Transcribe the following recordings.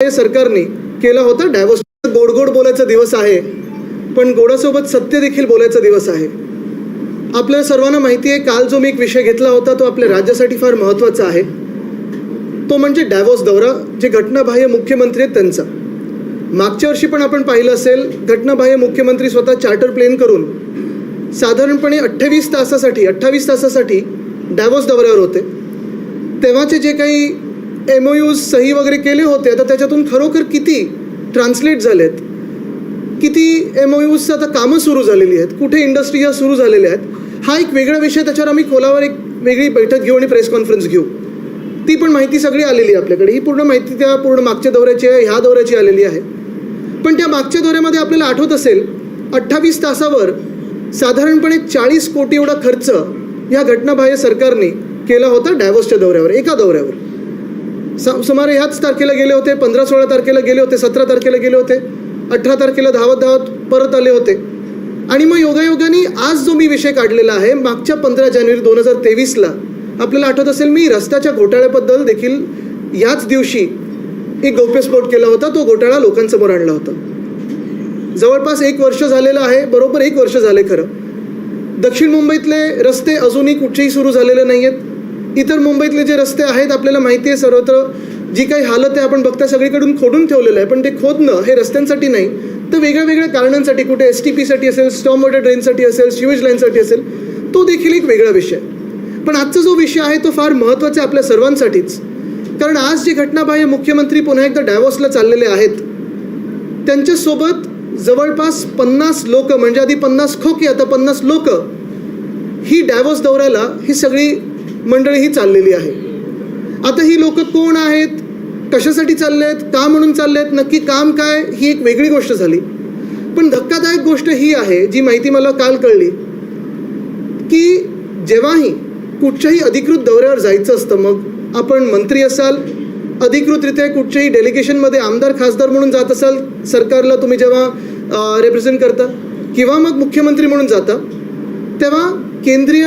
हे सरकारने केला होता. डायव्हर्स गोड गोड बोलायचा दिवस आहे. पण गोडासोबत सत्य देखील बोलायचा दिवस आहे. आपल्या सर्वांना माहिती आहे काल जो मी एक विषय घेतला होता तो आपल्या राज्यासाठी फार महत्त्वाचा आहे. तो म्हणजे डायव्हर्स दौरा जे घटनाबाह्य मुख्यमंत्री आहेत त्यांचा. मागच्या वर्षी पण आपण पाहिलं असेल घटनाबाह्य मुख्यमंत्री स्वतः चार्टर प्लेन करून साधारणपणे अठ्ठावीस तासासाठी अठ्ठावीस तासासाठी डायव्हर्स दौऱ्यावर होते. तेव्हाचे जे काही एम ओ यूज सही वगैरे केले होते तर त्याच्यातून खरोखर किती ट्रान्सलेट झालेत? किती एम ओ यूजचं आता कामं सुरू झालेली आहेत? कुठे इंडस्ट्री ह्या सुरू झालेल्या आहेत? हा एक वेगळा विषय त्याच्यावर आम्ही खोलावर एक वेगळी बैठक घेऊ आणि प्रेस कॉन्फरन्स घेऊ. ती पण माहिती सगळी आलेली आहे आपल्याकडे. ही पूर्ण माहिती त्या पूर्ण मागच्या दौऱ्याची आहे ह्या दौऱ्याची आलेली आहे. पण त्या मागच्या दौऱ्यामध्ये आपल्याला आठवत असेल अठ्ठावीस तासावर साधारणपणे चाळीस कोटी एवढा खर्च या घटनाबाह्य सरकारने केला होता डायव्होर्सच्या दौऱ्यावर एका दौऱ्यावर. सुमारे ह्याच तारखेला गेले होते पंधरा सोळा तारखेला गेले होते सतरा तारखेला गेले होते अठरा तारखेला धावत धावत परत आले होते. आणि मग योगायोगाने आज जो मी विषय काढलेला आहे मागच्या पंधरा जानेवारी दोन हजार तेवीसला आपल्याला आठवत असेल मी रस्त्याच्या घोटाळ्याबद्दल देखील याच दिवशी एक गौप्यस्फोट केला होता तो घोटाळा लोकांसमोर आणला होता. जवळपास एक वर्ष झालेलं आहे बरोबर एक वर्ष झाले खरं. दक्षिण मुंबईतले रस्ते अजूनही कुठेही सुरू झालेले नाही आहेत इतर मुंबईतले जे रस्ते आहेत आपल्याला माहिती आहे सर्वत्र जी काही हालत आहे आपण बघता सगळीकडून खोडून ठेवलेलं आहे. पण ते खोदणं हे रस्त्यांसाठी नाही. तर वेगळ्या वेगळ्या कारणांसाठी कुठे एस टी पीसाठी असेल स्टॉम वॉटर ड्रेनसाठी असेल शिवेज लाईनसाठी असेल तो देखील एक वेगळा विषय पण आजचा जो विषय आहे तो फार महत्त्वाचा आहे आपल्या सर्वांसाठीच. कारण आज जी घटनाबाह्य मुख्यमंत्री पुन्हा एकदा डायव्होर्सला चाललेले आहेत त्यांच्यासोबत जवळपास पन्नास लोक म्हणजे आधी पन्नास खोके आता पन्नास लोक ही डायव्होर्स दौऱ्याला ही सगळी मंडळी ही चाललेली आहे. आता ही लोक कोण आहेत? कशासाठी चालले आहेत का म्हणून चालले आहेत नक्की काम काय? ही एक वेगळी गोष्ट झाली. पण धक्कादायक गोष्ट ही आहे जी माहिती मला काल कळली की जेव्हाही कुठच्याही अधिकृत दौऱ्यावर जायचं असतं मग आपण मंत्री असाल अधिकृतरित्या कुठच्याही डेलिगेशनमध्ये आमदार खासदार म्हणून जात असाल सरकारला तुम्ही जेव्हा रिप्रेझेंट करता किंवा मग मुख्यमंत्री म्हणून जाता तेव्हा केंद्रीय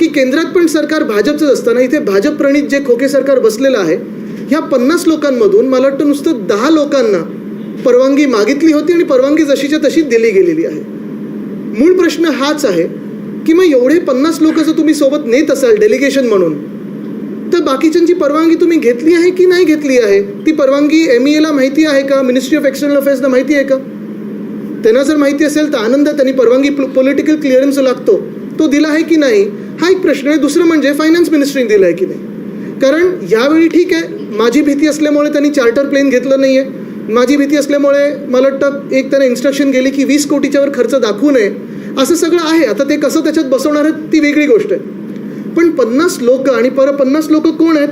की केंद्रात पण सरकार भाजपचंच असताना इथे भाजप प्रणित जे खोके सरकार बसलेलं आहे ह्या पन्नास लोकांमधून मला वाटतं नुसतं दहा लोकांना परवानगी मागितली होती आणि परवानगी जशीच्या तशी दिली गेलेली आहे. मूळ प्रश्न हाच आहे की मग एवढे पन्नास लोक जर तुम्ही सोबत नेत असाल डेलिगेशन म्हणून तर बाकीच्यांची परवानगी तुम्ही घेतली आहे की नाही घेतली आहे? ती परवानगी एम ई एला माहिती आहे का? मिनिस्ट्री ऑफ एक्सटर्नल अफेअर्सला माहिती आहे का? त्यांना जर माहिती असेल तर आनंद त्यांनी परवानगी पॉलिटिकल क्लिअरन्स लागतो. तो दिला आहे की नाही? हा एक प्रश्न आहे. दुसरं म्हणजे फायनान्स मिनिस्ट्रीने दिलं आहे की नाही. कारण यावेळी ठीक आहे माझी भीती असल्यामुळे त्यांनी चार्टर प्लेन घेतलं नाही आहे माझी भीती असल्यामुळे मला वाटतं एक त्यांना इन्स्ट्रक्शन गेली की वीस कोटीच्यावर खर्च दाखवू नये. असं सगळं आहे. आता ते कसं त्याच्यात बसवणार आहेत ती वेगळी गोष्ट आहे. पण पन्नास लोक आणि पर पन्नास लोक कोण आहेत?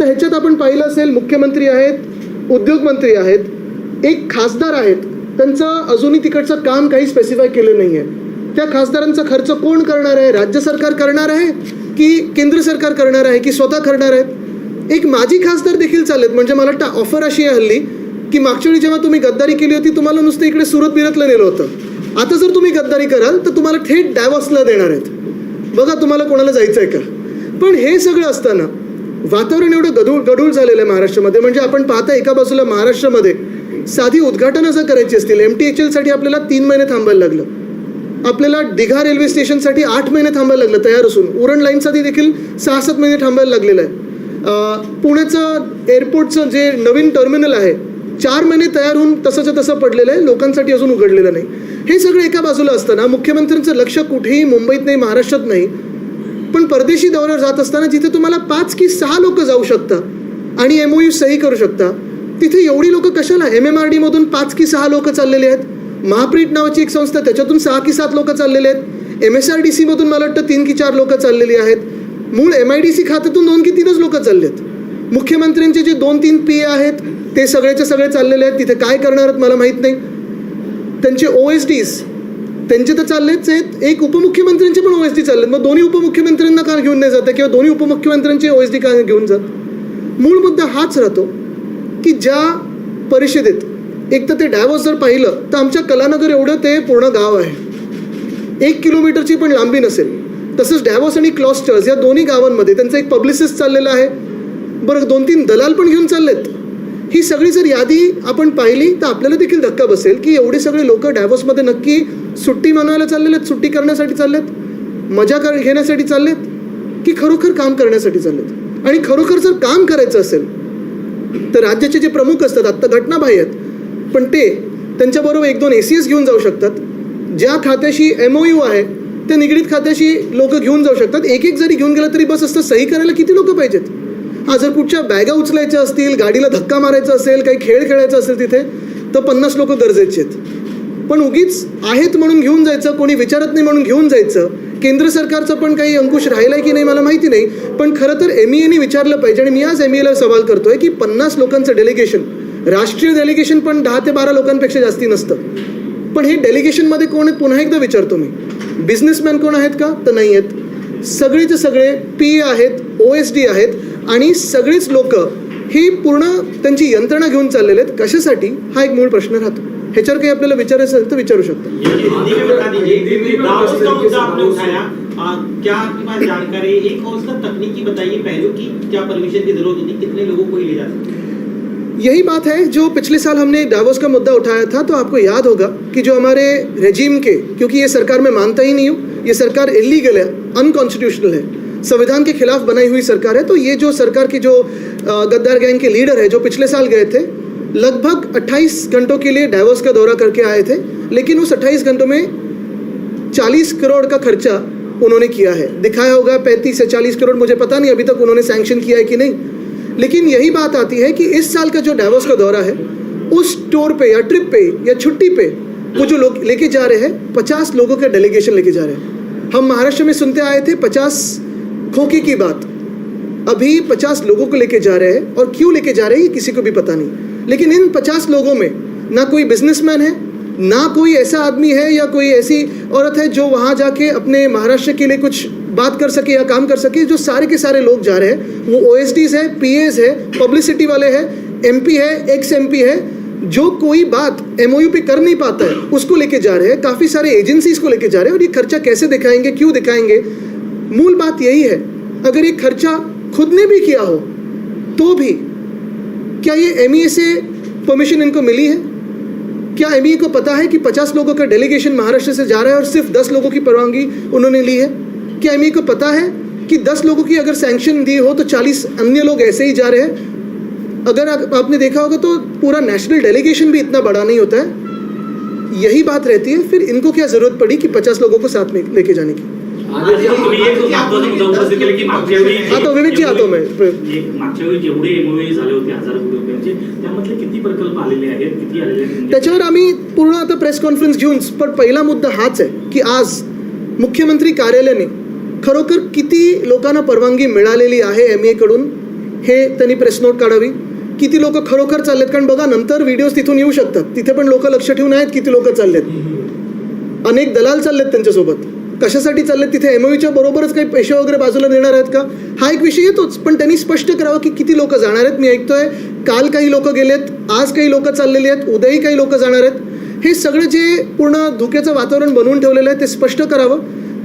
तर ह्याच्यात आपण पाहिलं असेल मुख्यमंत्री आहेत उद्योगमंत्री आहेत एक खासदार आहेत. त्यांचं अजूनही तिकडचं काम काही स्पेसिफाय केलं नाही आहे त्या खासदारांचा खर्च कोण करणार आहे? राज्य सरकार करणार आहे की केंद्र सरकार करणार आहे की स्वतः करणार आहेत? एक माजी खासदार देखील चालेल म्हणजे मला वाटतं ऑफर अशी आहे हल्ली की मागच्या वेळी जेव्हा तुम्ही गद्दारी केली होती तुम्हाला नुसतं इकडे सुरत बिरतला नेलं होतं. आता जर तुम्ही गद्दारी कराल तर तुम्हाला थेट डायव्हर्सला देणार आहेत. बघा तुम्हाला कोणाला जायचं आहे का? पण हे सगळं असताना वातावरण एवढं गडूळ गडूळ झालेलं आहे महाराष्ट्रामध्ये. म्हणजे आपण पाहता एका बाजूला महाराष्ट्रामध्ये साधी उद्घाटनं जर करायची असतील. एम टी एच एलसाठी आपल्याला तीन महिने थांबायला लागलं. आपल्याला दिघा रेल्वे स्टेशनसाठी आठ महिने थांबायला लागलं तयार असून. उरण लाईनसाठी देखील सहा सात महिने थांबायला लागलेलं आहे. पुण्याचं एअरपोर्टचं जे नवीन टर्मिनल आहे चार महिने तयार होऊन तसंच्या तसं पडलेलं आहे लोकांसाठी अजून उघडलेलं नाही. हे सगळं एका बाजूला असताना मुख्यमंत्र्यांचं लक्ष कुठेही मुंबईत नाही महाराष्ट्रात नाही. पण परदेशी दौऱ्यावर जात असताना जिथे तुम्हाला पाच की सहा लोक जाऊ शकता आणि एम यू सही करू शकता तिथे एवढी लोक कशाला एम एम आर डीमधून पाच की सहा लोक चाललेले आहेत? महाप्रीट नावाची एक संस्था त्याच्यातून सहा की सात लोक चाललेले आहेत. एम एस आर डी सीमधून मला वाटतं तीन की चार लोक चाललेली आहेत. मूळ एम आय डी सी खात्यातून दोन की तीनच लोक चालले आहेत मुख्यमंत्र्यांचे जे दोन तीन पी आहेत ते सगळेचे सगळे चाललेले आहेत. तिथे काय करणार आहेत मला माहीत नाही. त्यांचे ओ एस डीज त्यांचे तर चाललेच आहेत. एक उपमुख्यमंत्र्यांचे पण ओ एस डी चालले मग दोन्ही उपमुख्यमंत्र्यांना का घेऊन नाही जातं? किंवा दोन्ही उपमुख्यमंत्र्यांचे ओ एस डी का घेऊन जात? मूळ मुद्दा हाच राहतो की ज्या परिषदेत एक तर ते डॅमच जर पाहिलं तर आमच्या कलानगर एवढं ते पूर्ण गाव आहे. एक किलोमीटरची पण लांबी नसेल. तसंच डॅवॉस आणि क्लॉस्टर्स या दोन्ही गावांमध्ये त्यांचा एक पब्लिसिस्ट चाललेला आहे. बरं दोन तीन दलाल पण घेऊन चाललेत. ही सगळी जर यादी आपण पाहिली तर आपल्याला देखील धक्का बसेल की एवढे सगळे लोक डॅवॉसमध्ये नक्की सुट्टी मनवायला चाललेले आहेत सुट्टी करण्यासाठी चाललेत मजा कर घेण्यासाठी चाललेत की खरोखर काम करण्यासाठी चाललेत? आणि खरोखर जर काम करायचं असेल तर राज्याचे जे प्रमुख असतात आत्ता घटनाबाह्य आहेत पण ते त्यांच्याबरोबर एक दोन ए सी एस घेऊन जाऊ शकतात. ज्या खात्याशी एम ओ यू आहे त्या निगडीत खात्याशी लोक घेऊन जाऊ शकतात. एक एक जरी घेऊन गेला तरी बस असतं सही करायला किती लोक पाहिजेत? हा जर कुठच्या बॅगा उचलायच्या असतील गाडीला धक्का मारायचा असेल काही खेळ खेळायचा असेल तिथे तर पन्नास लोक गरजेचे आहेत. पण उगीच आहेत म्हणून घेऊन जायचं कोणी विचारत नाही म्हणून घेऊन जायचं. केंद्र सरकारचं पण काही अंकुश राहिलाय की नाही मला माहिती नाही. पण खरं तर एम ई एने विचारलं पाहिजे आणि मी आज एम एला सवाल करतोय की पन्नास लोकांचं डेलिगेशन राष्ट्रीय डेलिगेशन पण दहा ते बारा लोकांपेक्षा जास्ती नसतं. पण हे डेलिगेशनमध्ये कोण आहेत पुन्हा एकदा विचारतो मी. बिझनेसमॅन कोण आहेत का? तर नाही आहेत. सगळेचे सगळे पी आहेत ओ एस डी आहेत आणि सगळीच लोक ही पूर्ण त्यांची यंत्रणा घेऊन चाललेले आहेत. कशासाठी? हा एक मूळ प्रश्न राहतो. ह्याच्यावर काही आपल्याला विचारायचं असेल तर विचारू शकतो. क्या आपके पास जानकारी एक और उसका तकनीकी बताइए पहलू की क्या परमिशन की जरूरत होती? कितने लोगों को ही ले जा सकते यही बात है, जो पिछले साल हमने डावोस का मुद्दा उठाया था तो आपको याद होगा कि जो हमारे रेजिम के, क्योंकि ये सरकार मैं मानता ही नहीं हूँ, ये सरकार इलीगल है अनकॉन्स्टिट्यूशनल है, संविधान के खिलाफ बनाई हुई सरकार है तो ये जो सरकार की जो गद्दार गैंग के लीडर है, जो पिछले साल गए थे, लगभग 28 घंटों के लिए डावोस का दौरा करके आए थे, लेकिन उस 28 घंटों में 40 करोड़ का खर्चा उन्होंने किया है। दिखाया होगा 35 से 40 करोड़, मुझे पता नहीं अभी तक उन्होंने सैंक्शन किया है कि नहीं। लेकिन यही बात आती है कि इस साल का जो डावोस का दौरा है, उस टूर पे या ट्रिप पे या छुट्टी पे, वो जो लोग लेके जा रहे हैं, पचास लोगों का डेलीगेशन लेके जा रहे हैं। हम महाराष्ट्र में सुनते आए थे पचास खोखे की बात। अभी पचास लोगों को लेके जा रहे हैं और क्यों लेके जा रहे हैं, ये किसी को भी पता नहीं। लेकिन इन पचास लोगों में ना कोई बिजनेसमैन है, ना कोई ऐसा आदमी है या कोई ऐसी औरत है जो वहाँ जाके अपने महाराष्ट्र के लिए कुछ बात कर सके या काम कर सके, जो सारे के सारे लोग जा रहे हैं, वो ओ एस टीज है पी है पब्लिसिटी वाले हैं एम पी है एक्स एम पी है, जो कोई बात एम ओ यू पे कर नहीं पाता है, उसको लेके जा रहे हैं, काफ़ी सारे एजेंसीज को लेके जा रहे हैं, और ये खर्चा कैसे दिखाएँगे, क्यों दिखाएँगे? मूल बात यही है, अगर ये खर्चा खुद ने भी किया हो तो भी, क्या ये एम ई ए से परमिशन इनको मिली है? क्या एम ई ए को पता है कि 50 लोगों का डेलीगेशन महाराष्ट्र से जा रहा है और सिर्फ़ 10 लोगों की परवानगी उन्होंने ली है? क्या एम को पता है कि 10 लोगों की अगर सैंक्शन दी हो तो 40 अन्य लोग ऐसे ही जा रहे हैं? अगर आप, आपने देखा होगा तो पूरा नेशनल डेलीगेशन भी इतना बड़ा नहीं होता है। यही बात रहती है फिर इनको क्या ज़रूरत पड़ी कि 50 लोगों को साथ में लेके जाने की? आता विवेकजी आता मैं मागच्या वेळी जेवढे एमओए झाले होते हज़ार कोटी रुपयांचे त्यामधले किती प्रकल्प आलेले आहेत किती आलेले त्याच्यावर आम्ही पूर्ण आता प्रेस कॉन्फरन्स घेऊन पण पहिला मुद्दा हाच आहे की आज मुख्यमंत्री कार्यालयाने खरोखर किती लोकांना परवानगी मिळालेली आहे एम एकडून हे त्यांनी प्रेस नोट काढावी. किती लोक खरोखर चाललेत? कारण बघा नंतर व्हिडिओज तिथून येऊ शकतात. तिथे पण लोक लक्ष ठेवून आहेत किती लोक चाललेत. अनेक दलाल चाललेत त्यांच्यासोबत. कशासाठी चाललेत? तिथे एमओच्या बरोबरच काही पैसे वगैरे बाजूला देणार आहेत का? हा एक विषय येतोच. पण त्यांनी स्पष्ट करावं की किती लोक जाणार आहेत? मी ऐकतोय काल काही लोक गेलेत आज काही लोक चाललेली आहेत उद्याही काही लोक जाणार आहेत. हे सगळं जे पूर्ण धुक्याचं वातावरण बनवून ठेवलेलं आहे ते स्पष्ट करावं.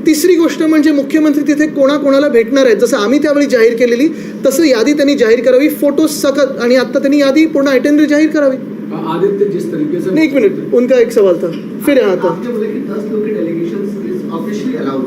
तिसरी गोष्ट म्हणजे मुख्यमंत्री तिथे कोणाकोणाला भेटणार आहेत? जसं आम्ही त्यावेळी जाहीर केलेली तसं यादी त्यांनी जाहीर करावी. फोटो सकत आणि आता त्यांनी यादी पूर्ण आयटेनरी जाहीर करावी. आदित्य जिस तरीके से नहीं एक मिनट. उनका एक सवाल था. फिर यहाँ था. आपने बोला कि दस लोग के डेलीगेशन इज ऑफिशियली अलाउड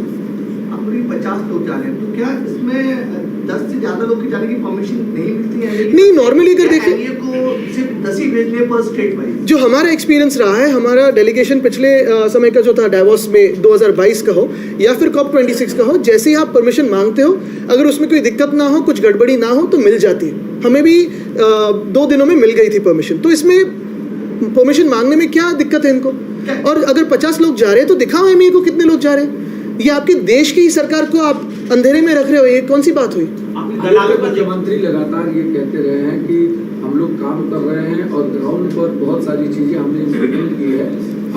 आप बोले पचास लोग जा रहे हैं। तो क्या इसमें दस से ज़्यादा लोग के जाने की परमिशन नहीं मिलती है। नहीं, normally अगर देखें- को सिर्फ़ दस ही भेजने पर स्टेट वाइज जो हमारा एक्सपीरियंस रहा है हमारा डेलीगेशन पिछले समय का जो था डावोस में 2022 का हो या फिर कॉप 26 का हो जैसे ही आप परमिशन मांगते हो अगर उसमें कोई दिक्कत ना हो कुछ गड़बड़ी ना हो तो मिल जाती है। हमें भी दो दिनों में मिल गई थी परमिशन तो इसमें परमिशन मांगने में क्या दिक्कत है इनको? और अगर 50 लोग जा रहे हैं तो दिखाओ एम को कितने लोग जा रहे हैं। ये आपके देश की सरकार को आप अंधेरे में रख रहे हो ये कौन सी बात हुई? मुख्यमंत्री लगातार ये कहते रहे हैं कि हम लोग काम कर रहे हैं और ग्राउंड पर बहुत सारी चीज़ें हमने इम्प्लीमेंट की है।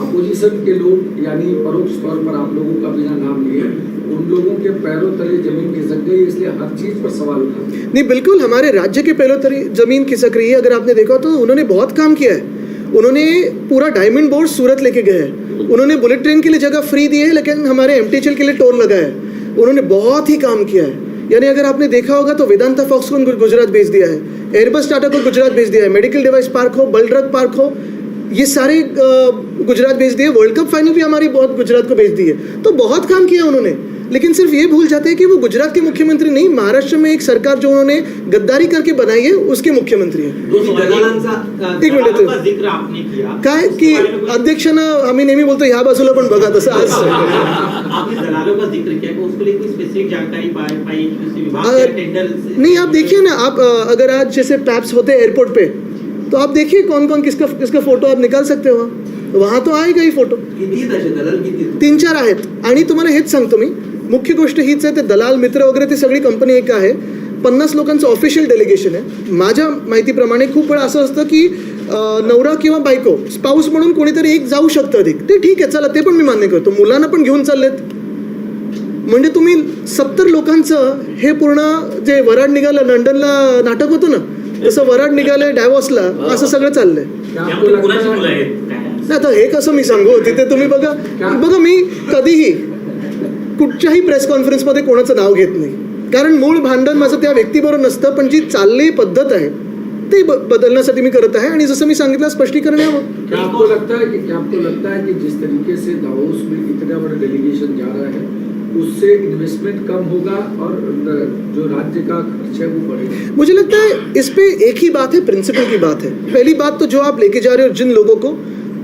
अपोजिशन के लोग यानी परोक्ष तौर पर आप लोगों का बिना नाम लिए उन लोगों के पैरों तले ज़मीन खिसक गई इसलिए हर चीज़ पर सवाल उठाते हैं नहीं बिल्कुल हमारे राज्य के पहले तरी ज़मीन खिसक रही है। अगर आपने देखा तो उन्होंने बहुत काम किया है। उन्होंने पूरा डायमंड बोर्ड सूरत लेके गए हैं। उन्होंने बुलेट ट्रेन के लिए जगह फ्री दी है, लेकिन हमारे एम के लिए टोल लगा है। उन्होंने बहुत ही काम किया है। यानी अगर आपने देखा होगा तो वेदांता फॉक्स को गुजरात भेज दिया है एयरबस टाटा को गुजरात भेज दिया है मेडिकल डिवाइस पार्क हो बलड्रग पार्क हो, ये सारे गुजरात भेज दिए। वर्ल्ड कप फाइनल भी हमारी बहुत गुजरात को भेज दी है। तो बहुत काम किया उन्होंने। लेकिन सिर्फ़ ये भूल जाते हैं कि वो गुजरात के मुख्यमंत्री नहीं महाराष्ट्र में एक सरकार जो उन्होंने गद्दारी करके बनाई है उसके मुख्यमंत्री हैं। एक मिनिट. का ज़िक्र आपने किया। काय उसके की बारे में कुछ- अध्यक्षानं आम्ही नेहमी बोलतो ह्या बाजूला पण बघा तसं आज आपने दलालों का ज़िक्र किया कि उसको लिए कोई स्पेसिफिक जानकारी पाई पाई कि किसी विभाग के टेंडर से- नहीं आप देखिए ना आप अगर आज जैसे पैप्स होते हैं एयरपोर्ट पे तो आप देखिए कौन कौन किसका किसका फ़ोटो आप निकाल सकते हो। वहाँ तो आएगा ही फ़ोटो तीन चार आहेत। आणि तुम्हाला हेच सांगतो मी मुख्य गोष्ट हीच आहे ते दलाल मित्र वगैरे ती सगळी कंपनी एक आहे. पन्नास लोकांचं ऑफिशियल डेलिगेशन आहे. माझ्या माहितीप्रमाणे खूप वेळा असं असतं की नवरा किंवा बायको स्पाऊस म्हणून कोणीतरी एक जाऊ शकतं अधिक. ते ठीक आहे चला ते पण मी मान्य करतो. मुलांना पण घेऊन चाललेत. म्हणजे तुम्ही सत्तर लोकांचं हे पूर्ण जे वराड निघालं लंडनला नाटक होतं ना तसं वराड निघालंय डायवॉर्सला असं सगळं चाललंय. है नाही आता हे कसं मी सांगू? तिथे तुम्ही बघा. बघा मी कधीही कुठच्याही प्रेस कॉन्फरन्समध्ये कोणाचं नाव घेत नाही. कारण मूळ भांडण माझं त्या व्यक्तीबरोबर नसतं पण जी चालली पद्धत आहे ते बदलण्यासाठी मी करत आहे. आणि जसं मी सांगितलं स्पष्टीकरण यावं. क्या आपको लगता है कि क्या आपको लगता है कि जिस तरीके से दावोस में इतना बड़ा डेलीगेशन जा रहा है उससे इन्वेस्टमेंट कम होगा और जो राज्य का खर्च है वो बढ़ेगा? मुझे लगता है इस पे एक ही बात है प्रिंसिपल की बात है। पहली बात तो जो आप लेके जा रहे हो जिन लोगों को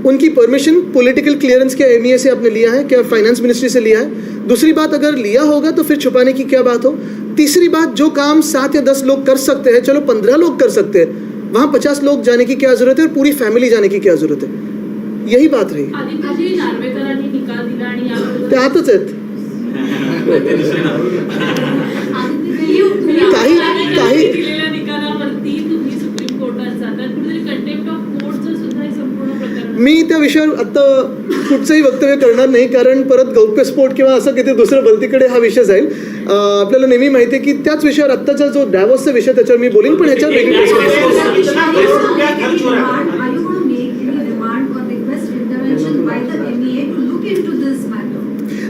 उनकी परमिशन पॉलिटिकल क्लियरेंस क्या एम से आपने लिया है क्या फाइनेंस मिनिस्ट्री से लिया है? दूसरी बात अगर लिया होगा तो फिर छुपाने की क्या बात हो? तीसरी बात जो काम सात या दस लोग कर सकते हैं चलो पंद्रह लोग कर सकते हैं वहाँ पचास लोग जाने की क्या ज़रूरत है और पूरी फैमिली जाने की क्या ज़रूरत है? यही बात रही। ते आतच आहेत काही- काही- मी त्या विषयावर आत्ता कुठचंही वक्तव्य करणार नाही कारण परत गौप्यस्फोट किंवा असं किती दुसरं भलतीकडे हा विषय जाईल. आपल्याला नेहमी माहिती आहे की त्याच विषयावर आत्ताचा जो डॅवॉसचा विषय त्याच्यावर मी बोलीन पण ह्याच्यावर वेगळी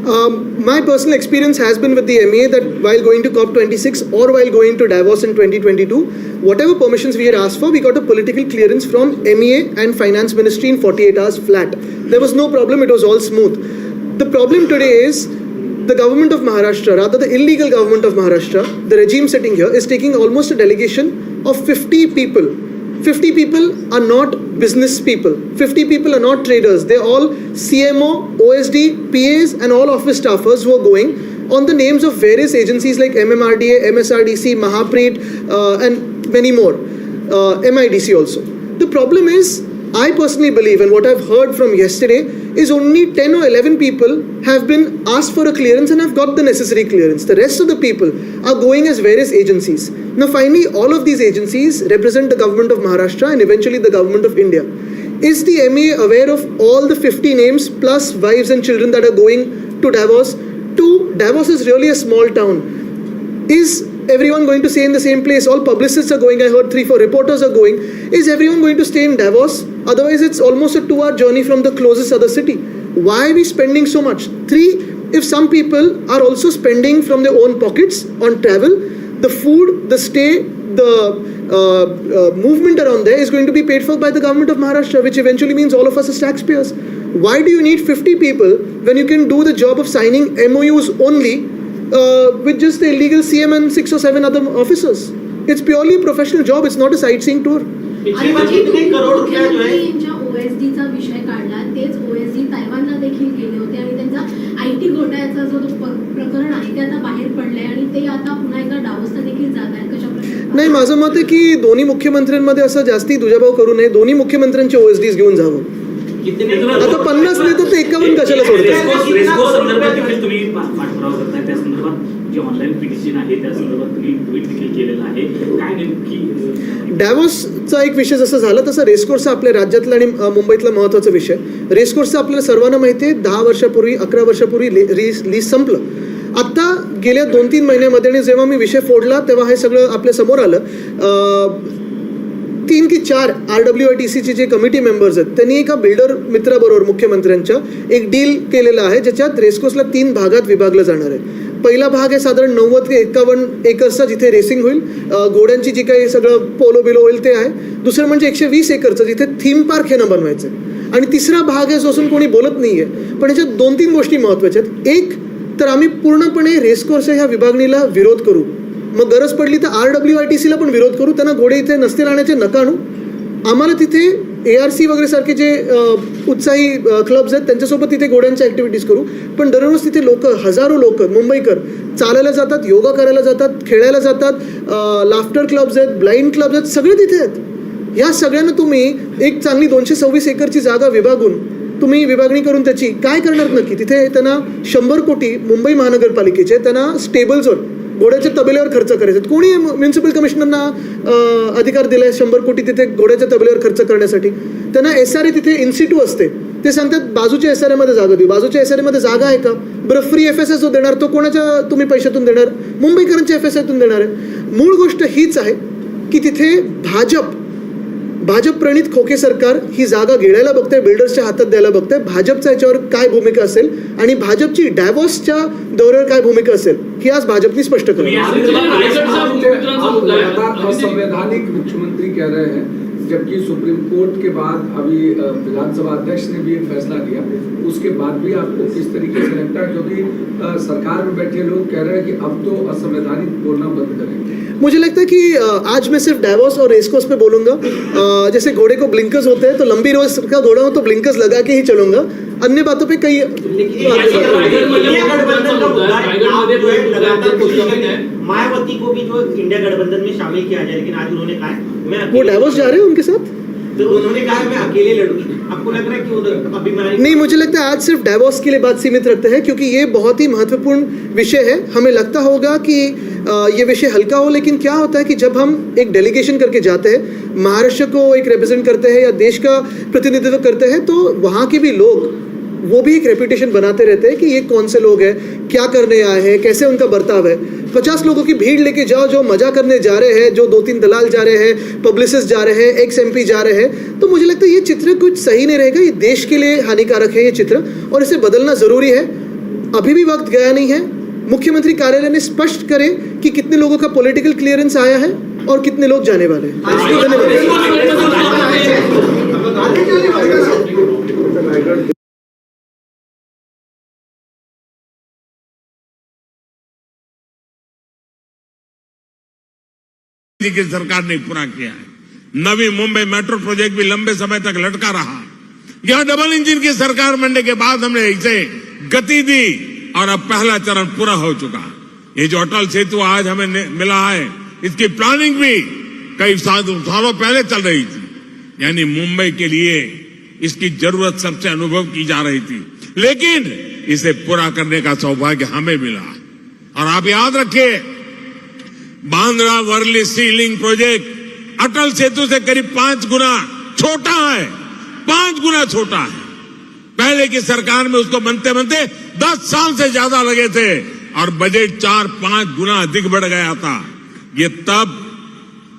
Um, my personal experience has been with the MEA that while going to COP26 or while going to Davos in 2022, whatever permissions we had asked for, we got a political clearance from MEA and Finance Ministry in 48 hours flat. There was no problem, it was all smooth. The problem today is the government of Maharashtra, rather the illegal government of Maharashtra, the regime sitting here, is taking almost a delegation of 50 people 50 people are not business people. 50 people are not traders. They're all CMO, OSD, PAs, and all office staffers who are going on the names of various agencies like MMRDA, MSRDC, Mahapreet, uh, and many more. Uh, MIDC also. The problem is, I personally believe, and what I've heard from yesterday, is only 10 or 11 people have been asked for a clearance and have got the necessary clearance. The rest of the people are going as various agencies. Now, finally, all of these agencies represent the government of Maharashtra and eventually the government of India. Is the MA aware of all the 50 names plus wives and children that are going to Davos? To Davos is really a small town. Is everyone going to stay in the same place? All publicists are going. I heard three, four reporters are going. Is everyone going to stay in Davos? Otherwise, it's almost a two hour journey from the closest other city. Why are we spending so much? Three, if some people are also spending from their own pockets on travel, the food, the stay, the uh, uh, movement around there is going to be paid for by the government of Maharashtra, which eventually means all of us as taxpayers. Why do you need 50 people when you can do the job of signing MOUs only uh, with just the illegal CM and six or seven other officers? It's purely a professional job, it's not a sightseeing tour. पिछले कितने करोड़ रुपया जो है मुख्यमंत्र्यांच्या ओएसडीचा विषय काढला तेच OSD तायवानला देखील गेले होते आणि त्यांचा आय टी घोटाळ्याचा जो तो प- प्रकरण आहे ते आता बाहेर पडलंय आणि ते आता पुन्हा एकदा डावसला देखील जात आहेत. कशा प्रकारे नाही माझं मत आहे की दोन्ही मुख्यमंत्र्यांमध्ये असं जास्ती दुजाभाव करू नये. दोन्ही मुख्यमंत्र्यांचे ओएसडीज घेऊन जावं. आता पन्नास नेतात ते एकावन्न कशाला सोडतात? जे ऑनलाईन पिटिशन आहे त्या संदर्भात तुम्ही ट्विट देखील केलेलं आहे. काय नेमकी अं, एक विषय जसं झाला तसं रेसकोर्सचा आपल्या राज्यातला आणि मुंबईतला महत्त्वाचा विषय. रेसकोर्सचा आपल्याला सर्वांना माहिती आहे दहा वर्षापूर्वी अकरा वर्षापूर्वी लीज लीज संपलं. आत्ता गेल्या दोन तीन महिन्यामध्ये आणि जेव्हा मी विषय फोडला तेव्हा हे सगळं आपल्यासमोर आलं. तीन की चार आर डब्ल्यू आय टी सीचे जे कमिटी मेंबर्स आहेत त्यांनी एका बिल्डर मित्राबरोबर मुख्यमंत्र्यांच्या एक डील केलेलं आहे ज्याच्यात रेसकोर्सला तीन भागात विभागलं जाणार आहे. पहिला भाग आहे साधारण नव्वद ते एकावन्न एकरचा जिथे रेसिंग होईल. घोड्यांची जी काही सगळं पोलो बिलो होईल ते आहे. दुसरं म्हणजे एकशे वीस एकरचं जिथे थीम पार्क हे ना बनवायचं आहे. आणि तिसरा भाग आहे जो असून कोणी बोलत नाही आहे पण याच्यात दोन तीन गोष्टी महत्त्वाच्या आहेत. एक तर आम्ही पूर्णपणे रेसकोर्सच्या ह्या विभागणीला विरोध करू. मग गरज पडली तर आर डब्ल्यू आय टी सीला पण विरोध करू. त्यांना घोडे इथे नसते राहण्याचे नका आणू. आम्हाला तिथे ए आर सी वगैरे सारखे जे उत्साही क्लब्स आहेत त्यांच्यासोबत तिथे घोड्यांच्या ॲक्टिव्हिटीज करू. पण दररोज तिथे लोक हजारो लोक मुंबईकर चालायला जातात योगा करायला जातात खेळायला जातात लाफ्टर क्लब्स आहेत ब्लाइंड क्लब्स आहेत सगळे तिथे आहेत. या सगळ्यांना तुम्ही एक चांगली दोनशे सव्वीस एकरची जागा विभागून तुम्ही विभागणी करून त्याची काय करणार नक्की? तिथे त्यांना शंभर कोटी मुंबई महानगरपालिकेचे त्यांना स्टेबल झोन घोड्याच्या तबेल्यावर खर्च करायचे. कोणी म्युन्सिपल कमिशनरना अधिकार दिलाय शंभर कोटी तिथे घोड्याच्या तबेल्यावर खर्च करण्यासाठी? त्यांना एस आर ए तिथे इन्स्टिट्यू असते. ते सांगतात बाजूच्या एस आर एमध्ये जागा देऊ. बाजूच्या एस आर एमध्ये जागा आहे का? बरं फ्री एफ एस एस जो देणार तो कोणाच्या तुम्ही पैशातून देणार? मुंबईकरांच्या एफ एस आयतून देणार आहे. मूळ गोष्ट हीच आहे की तिथे भाजप भाजप प्रणित खोके सरकार ही जागा गिळायला बघतंय बिल्डर्सच्या हातात द्यायला बघतंय. भाजपचा याच्यावर काय भूमिका असेल आणि भाजपची डायव्हर्सच्या दौऱ्यावर काय भूमिका असेल ही आज भाजपने स्पष्ट लगातार असंवैधानिक मुख्यमंत्री कह रहे हैं जबकि सुप्रीम कोर्ट के बाद अभी विधानसभा अध्यक्ष ने भी एक फैसला लिया। उसके बाद भी आपको किस तरीके से लगता है? क्योंकि सरकार में बैठे लोग कह रहे हैं कि अब तो असंवैधानिक बोलना बंद करें मुझे लगता है कि आज मैं सिर्फ़ डायवोर्स और रेसकोस पे बोलूँगा। जैसे घोड़े को ब्लिंकर्स होते हैं तो लंबी रोज का घोड़ा हो तो ब्लिंकर्स लगा के ही चलूँगा। अन्य बातों पे कई मायावती को भी जो इंडिया गठबंधन में शामिल किया जाए लेकिन आज उन्होंने कहा वो अकेले- जा रहे हैं उनके साथ? तो उन्होंने कहा मैं अकेले लड़ूँगी। आपको लग रहा है कि उधर नहीं मुझे लगता है आज सिर्फ़ डाइवोर्स के लिए बात सीमित रखते हैं क्योंकि ये बहुत ही महत्वपूर्ण विषय है। हमें लगता होगा कि ये विषय हल्का हो लेकिन क्या होता है कि जब हम एक डेलीगेशन करके जाते हैं महाराष्ट्र को एक रिप्रेजेंट करते हैं या देश का प्रतिनिधित्व करते हैं तो वहाँ के भी लोग वो भी एक रेपुटेशन बनाते रहते हैं कि ये कौन से लोग हैं, क्या करने आए हैं, कैसे उनका बर्ताव है। पचास लोगों की भीड़ लेके जाओ जो मज़ा करने जा रहे हैं, जो दो तीन दलाल जा रहे हैं पब्लिसिस्ट जा रहे हैं एक्स एमपी जा रहे हैं तो मुझे लगता है ये चित्र कुछ सही नहीं रहेगा, ये देश के लिए हानिकारक है ये चित्र, और इसे बदलना ज़रूरी है। अभी भी वक्त गया नहीं है। मुख्यमंत्री कार्यालय ने स्पष्ट करें कि कितने लोगों का पॉलिटिकल क्लियरेंस आया है और कितने लोग जाने वाले हैं। धन्यवाद। की सरकार ने पूरा किया है। नवी मुंबई मेट्रो प्रोजेक्ट भी लंबे समय तक लटका रहा। यह डबल इंजन की सरकार बनने के बाद हमने इसे गति दी और अब पहला चरण पूरा हो चुका। ये जो अटल सेतु आज हमें मिला है, इसकी प्लानिंग भी कई सालों पहले चल रही थी। यानी मुंबई के लिए इसकी ज़रूरत सबसे अनुभव की जा रही थी। लेकिन इसे पूरा करने का सौभाग्य हमें मिला। और आप याद रखिए Bandra Worli sea link project, Atal Setu से करीब पाँच गुना छोटा है, पाँच गुना छोटा है। पहले की सरकार में उसको बनते बनते दस साल से ज़्यादा लगे थे और बजट चार पाँच गुना अधिक बढ़ गया था। ये तब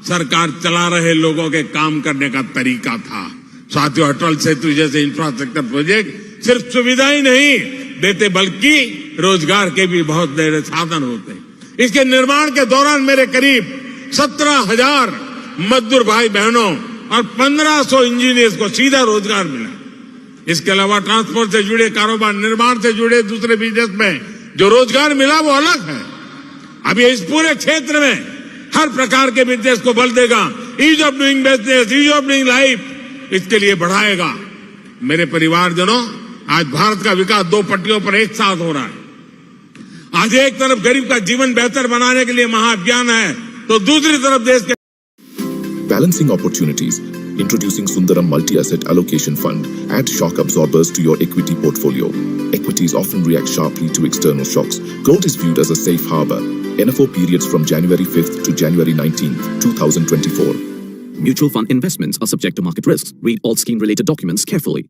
सरकार चला रहे लोगों के काम करने का तरीका था। साथियों, अटल सेतु जैसे इंफ्रास्ट्रक्चर प्रोजेक्ट सिर्फ़ सुविधा ही नहीं, देते बल्कि रोज़गार के भी बहुत बड़े साधन होते हैं। इसके निर्माण के दौरान मेरे करीब सत्रह हज़ार मजदूर भाई बहनों और पंद्रह सौ इंजीनियर्स को सीधा रोज़गार मिला। इसके अलावा ट्रांसपोर्ट से जुड़े कारोबार, निर्माण से जुड़े दूसरे बिज़नेस में जो रोज़गार मिला वो अलग है। अब ये इस पूरे क्षेत्र में हर प्रकार के बिज़नेस को बल देगा। Ease of doing business ease of doing life इसके लिए बढ़ाएगा। मेरे परिवारजनों, आज भारत का विकास दो पट्टियों पर एक साथ हो रहा है। आज एक तरफ गरीब का जीवन बेहतर बनाने के लिए महाअभियान है तो दूसरी तरफ देश के balancing opportunities. Introducing Sundaram Multi Asset Allocation Fund. Add shock absorbers to your equity portfolio. Equities often react sharply to external shocks. Gold is viewed as a safe harbor. NFO periods from January 5th to January 19th, 2024. Mutual fund investments are subject to market risks. Read all scheme related documents carefully.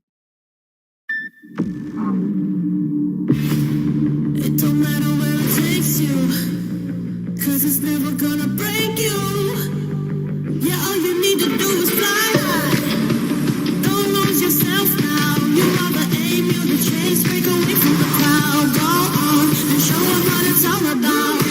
show 'em what it's all about.